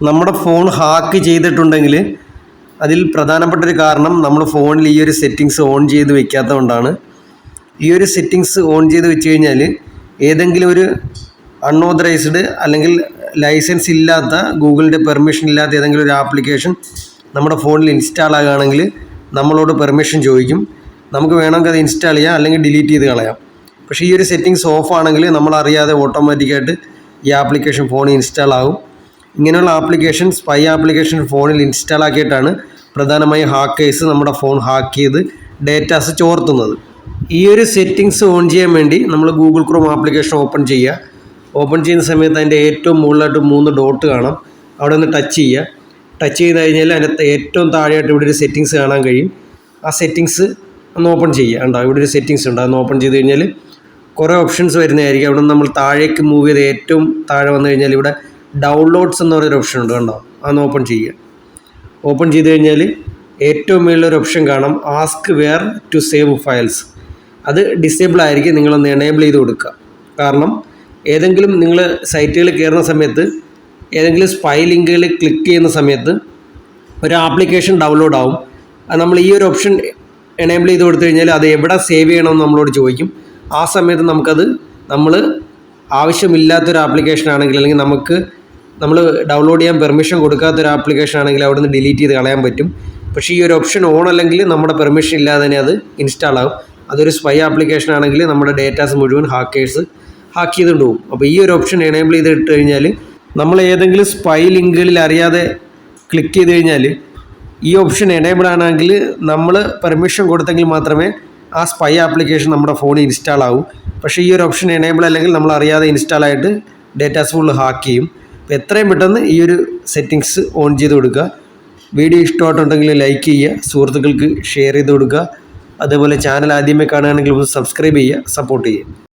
നമ്മുടെ phone hack ചെയ്തിട്ടുണ്ടെങ്കിൽ അതിൽ പ്രധാനപ്പെട്ട ഒരു കാരണം നമ്മൾ ഫോണിൽ ഈ ഒരു സെറ്റിങ്സ് ഓൺ ചെയ്ത് വെക്കാത്തതുകൊണ്ടാണ്. ഈ ഒരു സെറ്റിങ്സ് ഓൺ ചെയ്ത് വെച്ച് കഴിഞ്ഞാൽ ഏതെങ്കിലും ഒരു അൺഓതറൈസ്ഡ് അല്ലെങ്കിൽ ലൈസൻസ് ഇല്ലാത്ത ഗൂഗിളിന്റെ പെർമിഷൻ ഇല്ലാത്ത ഏതെങ്കിലും ഒരു ആപ്ലിക്കേഷൻ നമ്മുടെ ഫോണിൽ ഇൻസ്റ്റാൾ ആകുകയാണെങ്കിൽ നമ്മളോട് പെർമിഷൻ ചോദിക്കും. നമുക്ക് വേണമെങ്കിൽ അത് ഇൻസ്റ്റാൾ ചെയ്യാം അല്ലെങ്കിൽ ഡിലീറ്റ് ചെയ്ത് കളയാം. പക്ഷേ ഈ ഒരു സെറ്റിങ്സ് ഓഫ് ആണെങ്കിൽ നമ്മൾ അറിയാതെ ഓട്ടോമാറ്റിക്കായിട്ട് ഈ ആപ്ലിക്കേഷൻ ഫോണിൽ ഇൻസ്റ്റാൾ ആകും ഇങ്ങനെയുള്ള ആപ്ലിക്കേഷൻ സ്പൈ ആപ്ലിക്കേഷൻ ഫോണിൽ ഇൻസ്റ്റാൾ ആക്കിയിട്ടാണ് പ്രധാനമായും ഹാക്കേഴ്സ് നമ്മുടെ ഫോൺ ഹാക്ക് ചെയ്ത് ഡേറ്റാസ് ചോർത്തുന്നത്. ഈ ഒരു സെറ്റിങ്സ് ഓൺ ചെയ്യാൻ വേണ്ടി നമ്മൾ ഗൂഗിൾ ക്രോം ആപ്ലിക്കേഷൻ ഓപ്പൺ ചെയ്യുക. ഓപ്പൺ ചെയ്യുന്ന സമയത്ത് അതിന്റെ ഏറ്റവും മുകളിലായിട്ട് മൂന്ന് ഡോട്ട് കാണാം. അവിടെ ഒന്ന് ടച്ച് ചെയ്യുക. ടച്ച് ചെയ്ത് കഴിഞ്ഞാൽ അതിനകത്ത് ഏറ്റവും താഴെയായിട്ട് ഇവിടെ ഒരു സെറ്റിങ്സ് കാണാൻ കഴിയും. ആ സെറ്റിങ്സ് ഒന്ന് ഓപ്പൺ ചെയ്യുക. ഉണ്ടോ ഇവിടെ ഒരു സെറ്റിങ്സ് ഉണ്ട്. അതൊന്ന് ഓപ്പൺ ചെയ്ത് കഴിഞ്ഞാൽ കുറേ ഓപ്ഷൻസ് വരുന്നതായിരിക്കും. അവിടെ നമ്മൾ താഴേക്ക് മൂവ് ചെയ്ത് ഏറ്റവും താഴെ വന്നു കഴിഞ്ഞാൽ ഇവിടെ ഡൗൺലോഡ്സ് എന്ന് പറയുന്ന ഓപ്ഷൻ ഉണ്ട് കണ്ടോ? അതൊന്ന് ഓപ്പൺ ചെയ്യുക. ഓപ്പൺ ചെയ്ത് കഴിഞ്ഞാൽ ഏറ്റവും മുകളിലൊരു ഓപ്ഷൻ കാണാം. Ask where to save files അത് ഡിസേബിൾ ആയിരിക്കും. നിങ്ങളൊന്ന് എനേബിൾ ചെയ്ത് കൊടുക്കുക. കാരണം ഏതെങ്കിലും നിങ്ങൾ സൈറ്റുകളിൽ കയറുന്ന സമയത്ത് ഏതെങ്കിലും സ്പൈ ലിങ്കുകൾ ക്ലിക്ക് ചെയ്യുന്ന സമയത്ത് ഒരു ആപ്ലിക്കേഷൻ ഡൗൺലോഡ് ആവും. അത് നമ്മൾ ഈ ഒരു ഓപ്ഷൻ എനേബിൾ ചെയ്ത് കൊടുത്തു കഴിഞ്ഞാൽ അത് എവിടെ സേവ് ചെയ്യണമെന്ന് നമ്മളോട് ചോദിക്കും. ആ സമയത്ത് നമുക്കത് നമ്മൾ ആവശ്യമില്ലാത്തൊരു ആപ്ലിക്കേഷൻ ആണെങ്കിൽ അല്ലെങ്കിൽ നമുക്ക് നമ്മൾ ഡൗൺലോഡ് ചെയ്യാൻ പെർമിഷൻ കൊടുക്കാത്ത ഒരു ആപ്ലിക്കേഷൻ ആണെങ്കിൽ അവിടെ നിന്ന് ഡിലീറ്റ് ചെയ്ത് കളയാൻ പറ്റും. പക്ഷേ ഈ ഒരു ഓപ്ഷൻ ഓൺ അല്ലെങ്കിൽ നമ്മുടെ പെർമിഷൻ ഇല്ലാതെ തന്നെ അത് ഇൻസ്റ്റാൾ ആകും. അതൊരു സ്പൈ ആപ്ലിക്കേഷൻ ആണെങ്കിൽ നമ്മുടെ ഡേറ്റാസ് മുഴുവൻ ഹാക്കേഴ്സ് ഹാക്ക് ചെയ്തുകൊണ്ട് പോകും. അപ്പോൾ ഈ ഒരു ഓപ്ഷൻ എനേബിൾ ചെയ്ത് ഇട്ട് കഴിഞ്ഞാൽ നമ്മൾ ഏതെങ്കിലും സ്പൈ ലിങ്കുകളിൽ അറിയാതെ ക്ലിക്ക് ചെയ്ത് കഴിഞ്ഞാൽ ഈ ഓപ്ഷൻ എനേബിൾ ആണെങ്കിൽ നമ്മൾ പെർമിഷൻ കൊടുത്തെങ്കിൽ മാത്രമേ ആ സ്പൈ ആപ്ലിക്കേഷൻ നമ്മുടെ ഫോണിൽ ഇൻസ്റ്റാൾ ആവും. പക്ഷേ ഈ ഒരു ഓപ്ഷൻ എനേബിൾ അല്ലെങ്കിൽ നമ്മൾ അറിയാതെ ഇൻസ്റ്റാൾ ആയിട്ട് ഡേറ്റാസ് ഫുൾ ഹാക്ക് ചെയ്യും. അപ്പോൾ എത്രയും പെട്ടെന്ന് ഈ ഒരു സെറ്റിങ്സ് ഓൺ ചെയ്ത് കൊടുക്കുക. വീഡിയോ ഇഷ്ടമായിട്ടുണ്ടെങ്കിൽ ലൈക്ക് ചെയ്യുക സുഹൃത്തുക്കൾക്ക് ഷെയർ ചെയ്ത് കൊടുക്കുക. അതേപോലെ ചാനൽ ആദ്യമേ കാണുകയാണെങ്കിൽ ഒന്ന് സബ്സ്ക്രൈബ് ചെയ്യുക സപ്പോർട്ട് ചെയ്യുക.